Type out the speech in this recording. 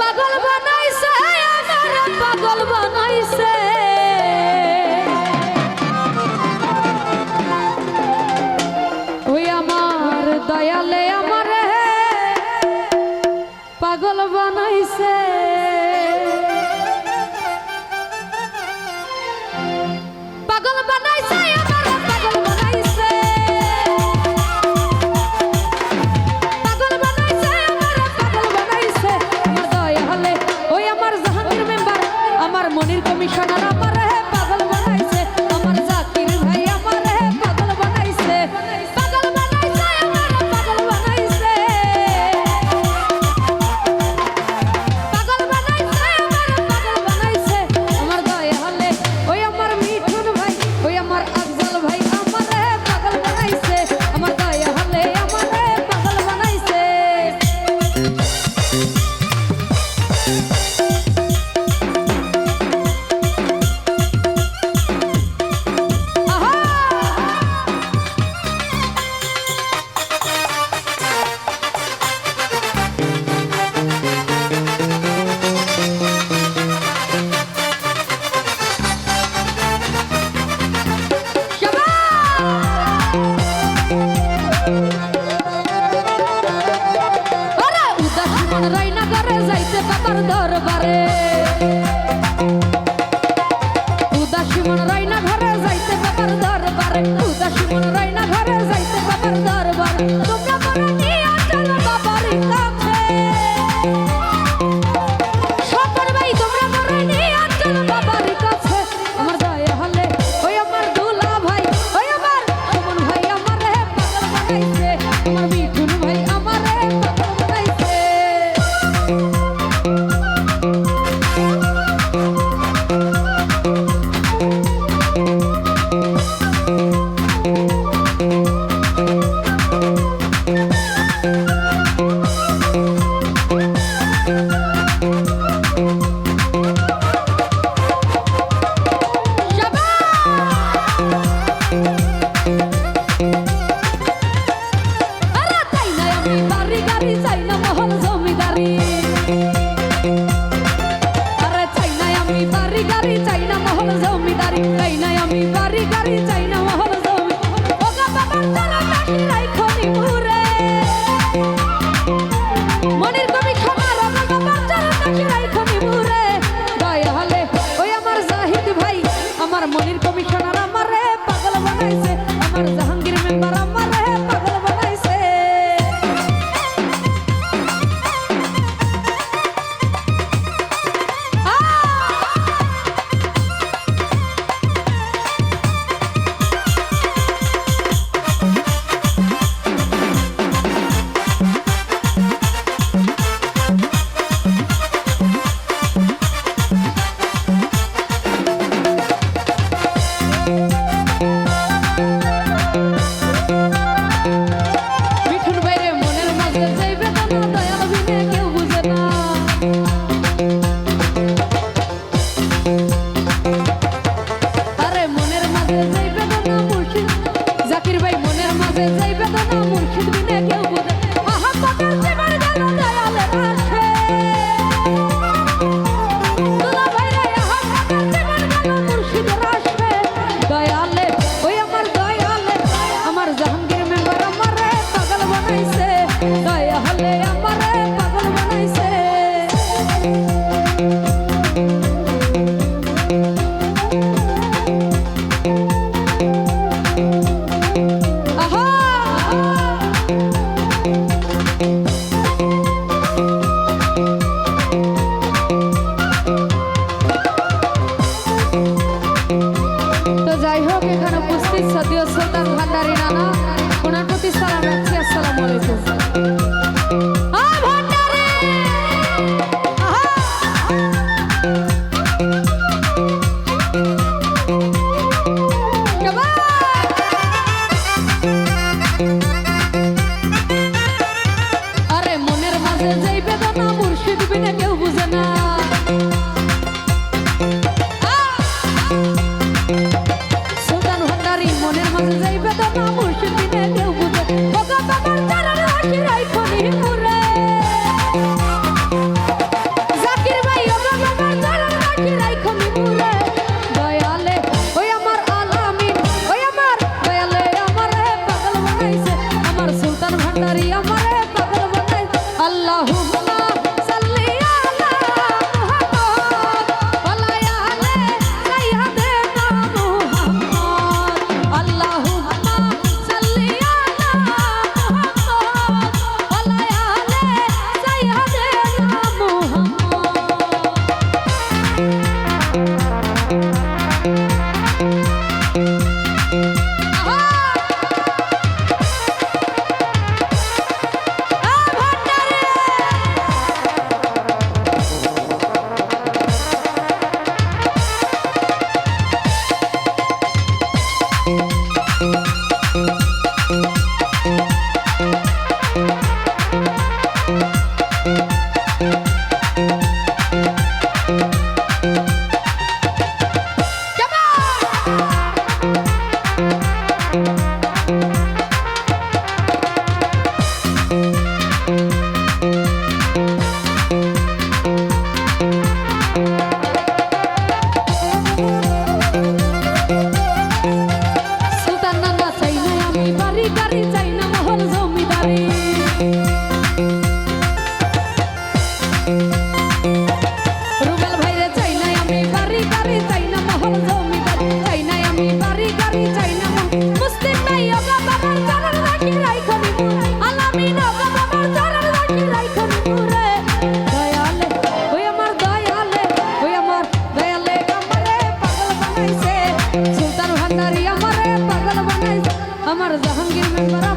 পাগল বানাইছে আমার পাগল বানাইছে। ওই আমার দয়ালে আমার পাগল বানাইছে। দর্শক এখানে উপস্থিত সদীয় শ্রোতা ভান্ডারী নানা ওনার প্রতি সালাম রাখছি। আসসালামু আলাইকুম। তারি আমারে আমার জাহাঙ্গীর মেম্বার